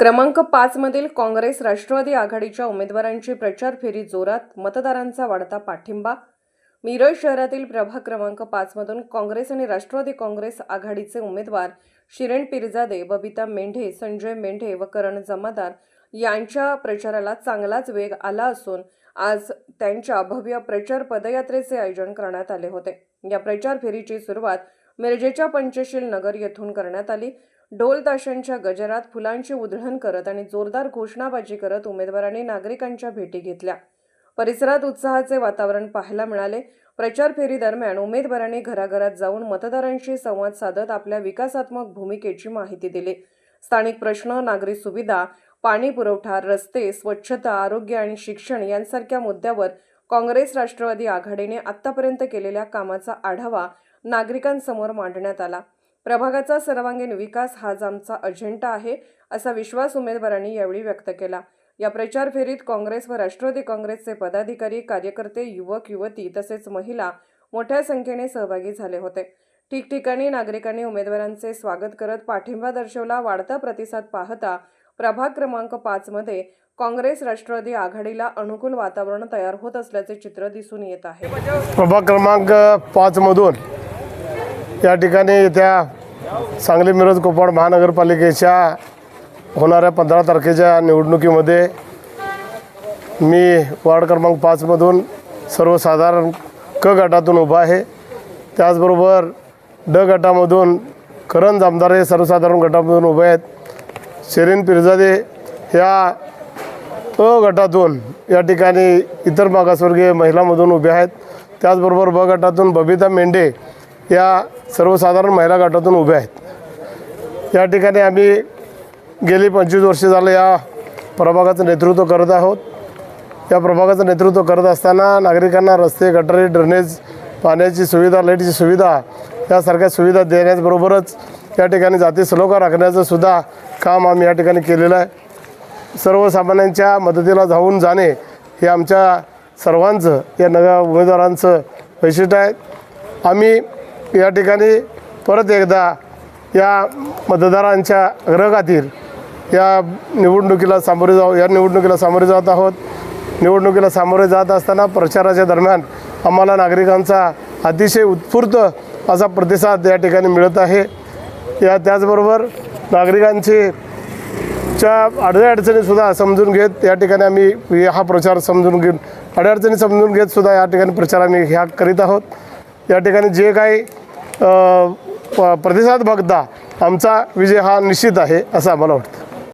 क्रमांक पाचमधील काँग्रेस राष्ट्रवादी आघाडीच्या उमेदवारांची प्रचार फेरी जोरात मतदारांचा वाढता पाठिंबा. मिरज शहरातील प्रभाग क्रमांक पाचमधून काँग्रेस आणि राष्ट्रवादी काँग्रेस आघाडीचे उमेदवार शिरेन पिरजादे बबिता मेंढे संजय मेंढे व करण जमादार यांच्या प्रचाराला चांगलाच वेग आला असून आज त्यांच्या भव्य प्रचार पदयात्रेचे आयोजन करण्यात आले होते. या प्रचार फेरीची सुरुवात मिरजेच्या पंचशील नगर येथून करण्यात आली. ढोल ताशांच्या गजरात फुलांची उधळण करत आणि जोरदार घोषणाबाजी करत उमेदवारांनी नागरिकांच्या भेटी घेतल्या. परिसरात उत्साहाचे वातावरण पाहायला मिळाले. प्रचार फेरी दरम्यान उमेदवारांनी घराघरात जाऊन मतदारांशी संवाद साधत आपल्या विकासात्मक भूमिकेची माहिती दिली. स्थानिक प्रश्न नागरी सुविधा पाणी पुरवठा रस्ते स्वच्छता आरोग्य आणि शिक्षण यांसारख्या मुद्द्यावर काँग्रेस राष्ट्रवादी आघाडीने आतापर्यंत केलेल्या कामाचा आढावा नागरिकांसमोर मांडण्यात आला. प्रभागाचा सर्वांगीण विकास हाच आमचा अजेंडा आहे असा विश्वास उमेदवारांनी यावेळी व्यक्त केला. या प्रचार फेरीत काँग्रेस व राष्ट्रवादी काँग्रेसचे पदाधिकारी कार्यकर्ते युवक युवती तसेच महिला मोठ्या संख्येने सहभागी झाले होते. ठिकठिकाणी नागरिकांनी उमेदवारांचे स्वागत करत पाठिंबा दर्शवला. वाढता प्रतिसाद पाहता प्रभाग क्रमांक पाच मध्ये काँग्रेस राष्ट्रवादी आघाडीला अनुकूल वातावरण तयार होत असल्याचे चित्र दिसून येत आहे. प्रभाग क्रमांक पाचमधून या ठिकाणी येत्या सांगली मिरज कोपाड महानगरपालिकेच्या होणाऱ्या पंधरा तारखेच्या निवडणुकीमध्ये मी वार्ड क्रमांक पाचमधून सर्वसाधारण क गटातून उभा आहे. त्याचबरोबर ड गटामधून करण जामदार हे सर्वसाधारण गटामधून उभे आहेत. शेरीन पिरजादे ह्या अ गटातून या ठिकाणी इतर मागासवर्गीय महिलामधून उभ्या आहेत. त्याचबरोबर ब गटातून बबिता मेंढे या सर्वसाधारण महिला गटातून उभ्या आहेत. या ठिकाणी आम्ही गेली पंचवीस वर्षे झालं या प्रभागाचं नेतृत्व करत आहोत. या प्रभागाचं नेतृत्व करत असताना नागरिकांना रस्ते गटारी ड्रेनेज पाण्याची सुविधा लाईटची सुविधा यासारख्या सुविधा देण्याचबरोबरच या ठिकाणी जाती सलोखा राखण्याचं सुद्धा काम आम्ही या ठिकाणी केलेलं आहे. सर्वसामान्यांच्या मदतीला जाऊन जाणे हे आमच्या सर्वांचं या नव्या उमेदवारांचं वैशिष्ट्य आहे. आम्ही या ठिकाणी परत एकदा या मतदारांच्या अग्रगातील या निवडणुकीला सामोरे जाऊ या निवडणुकीला सामोरे जात आहोत. निवडणुकीला सामोरे जात असताना प्रचाराच्या दरम्यान आम्हाला नागरिकांचा अतिशय उत्स्फूर्त असा प्रतिसाद या ठिकाणी मिळत आहे. या त्याचबरोबर नागरिकांची च्या अडचणीसुद्धा समजून घेत या ठिकाणी आम्ही हा प्रचार समजून घेऊन अडचणी समजून घेतसुद्धा या ठिकाणी प्रचार आम्ही ह्या करीत आहोत. या ठिकाणी जे काही प्रतिसाद बघता आमचा विजय हा निश्चित आहे असं आम्हाला वाटतं.